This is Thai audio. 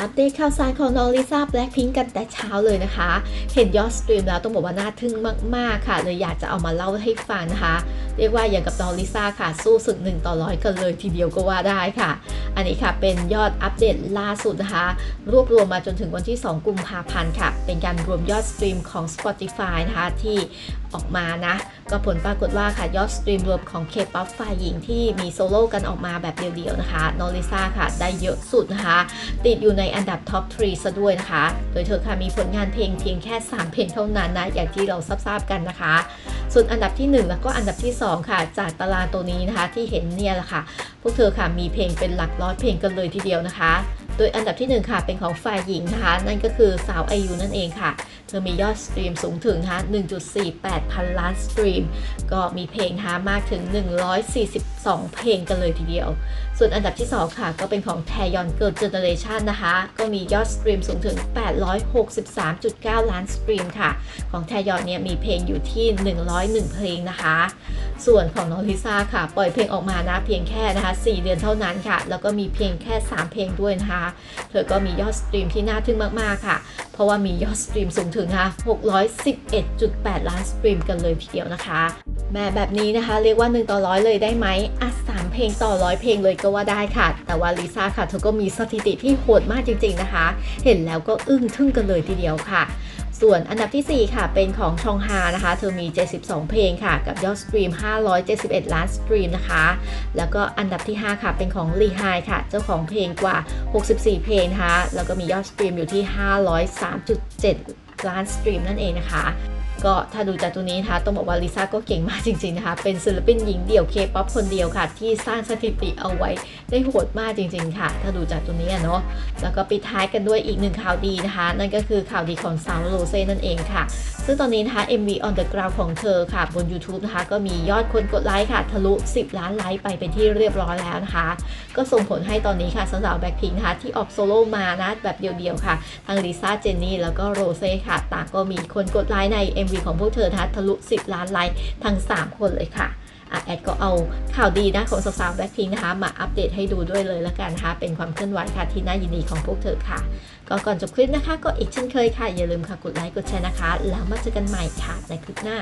อัปเดตข่าวสารของน้องลิซ่าแบล็คพิงกันแต่เช้าเลยนะคะ เห็นยอดสตรีมแล้วต้องบอกว่าน่าทึ่งมากๆค่ะเลยอยากจะเอามาเล่าให้ฟังนะคะ เรียกว่าอย่างกับน้องลิซ่าค่ะ สู้ศึกหนึ่งต่อร้อยกันเลยทีเดียวก็ว่าได้ค่ะ อันนี้ค่ะเป็นยอดอัปเดตล่าสุดนะคะ รวบรวมมาจนถึงวันที่ 2 กุมภาพันธ์ค่ะ เป็นการรวมยอดสตรีมของ Spotify นะคะที่ ออกมานะ ก็ผลปรากฏว่าค่ะยอดสตรีมรวมของ K-POP ฝ่ายหญิงที่มีโซโล่กันออกมาแบบเดียวๆนะคะน้องลิซ่าค่ะได้เยอะสุดนะคะ ติดอยู่ในอันดับท็อป 3 ซะด้วยนะคะ โดยเธอค่ะมีผลงานเพลงเพียงแค่ 3 เพลงเท่านั้นนะ อย่างที่เราทราบๆกันนะคะ ส่วนอันดับที่ 1 แล้วก็อันดับที่ 2 ค่ะ จากตารางตัวนี้นะคะที่เห็นเนี่ยแหละค่ะพวกเธอค่ะมีเพลงเป็นหลักร้อยเพลงกันเลยทีเดียวนะคะ โดยอันดับที่ 1 ค่ะเป็นของฝ่ายหญิงนะคะ นั่นก็คือสาวไอยูนั่นเองค่ะ เธอมียอดสตรีมสูงถึงนะคะ1.48 พันล้านสตรีม ก็มีเพลงนะคะมากถึง 142 เพลงกันเลยทีเดียว ส่วนอันดับที่ 2 ค่ะ ก็เป็นของแทยอนเกิร์ลเจเนเรชันนะคะ ก็มียอดสตรีมสูงถึง 863.9 ล้านสตรีมค่ะ ของแทยอนเนี่ยมีเพลงอยู่ที่ 101 เพลงนะคะ ส่วนของน้องลิซ่าค่ะ ปล่อยเพลงออกมานะเพียงแค่นะคะ4 เดือนเท่านั้นค่ะ แล้วก็มีเพียงแค่ 3 เพลงด้วยนะคะ เธอก็มียอดสตรีมที่น่าทึ่งมากๆค่ะ เพราะว่ามียอดสตรีมสูงถึงนะคะ611.8 ล้านสตรีมกันเลยทีเดียวนะคะแม่แบบนี้นะคะ เรียกว่า 1 ต่อร้อยเลยได้ไหมอะสามเพลงต่อร้อยเพลงเลยก็ว่าได้ค่ะ แต่ว่าลิซ่าค่ะ เธอก็มีสถิติที่โหดมากจริง ๆนะคะ เห็นแล้วก็อึ้งทึ่งกันเลยทีเดียวค่ะ ส่วนอันดับทีสี่ 4 ค่ะ เป็นของชองฮานะคะ เธอมี 72 เพลงค่ะ กับยอดสตรีม 571 ล้านสตรีมนะคะ แล้วก็อันดับที่ 5 ค่ะ เป็นของลีไฮค่ะ เจ้าของเพลงกว่า 64 เพลงนะคะ แล้วก็มียอดสตรีมอยู่ที่ 503.7 ล้านสตรีมนั่นเองนะคะ ก็ถ้าดูจากตัวนี้นะคะต้องบอกว่าลิซ่าก็เก่งมากจริงๆนะคะ เป็นศิลปินหญิงเดี่ยวเคป๊อปคนเดียวค่ะ ที่สร้างสถิติเอาไว้ได้โหดมากจริง ๆ ค่ะ ถ้าดูจากตัวนี้เนาะแล้วก็ปิดท้ายกันด้วยอีกหนึ่งข่าวดีนะคะ นั่นก็คือข่าวดีของสาวโรเซ่นั่นเองค่ะ ซึ่งตอนนี้นะคะ MV on the ground ของเธอค่ะ บน YouTube นะคะ ก็มียอดคนกดไลค์ค่ะ ทะลุ 10 ล้านไลค์ไปเป็นที่เรียบร้อยแล้วนะคะ ก็ส่งผลให้ตอนนี้ค่ะสาวๆแบ็คพิงนะคะที่ออกโซโล่มานะแบบเดียวๆค่ะทั้งลิซ่าเจนนี่แล้วก็โรเซ่ค่ะต่างก็มีคนกดไลค์ใน MV ของพวกเธอนะคะทะลุ 10 ล้านไลค์ทั้ง 3 คนเลยค่ะอะแอดก็เอาข่าวดีนะของสาวๆแบ็คพิงนะคะมาอัปเดตให้ดูด้วยเลยละกันนะคะเป็นความเคลื่อนไหวค่ะที่น่ายินดีของพวกเธอค่ะ ก็ก่อนจบคลิปนะคะ ก็อีกเช่นเคยค่ะ อย่าลืมค่ะกดไลค์กดแชร์นะคะ แล้วมาเจอกันใหม่ค่ะในคลิปหน้า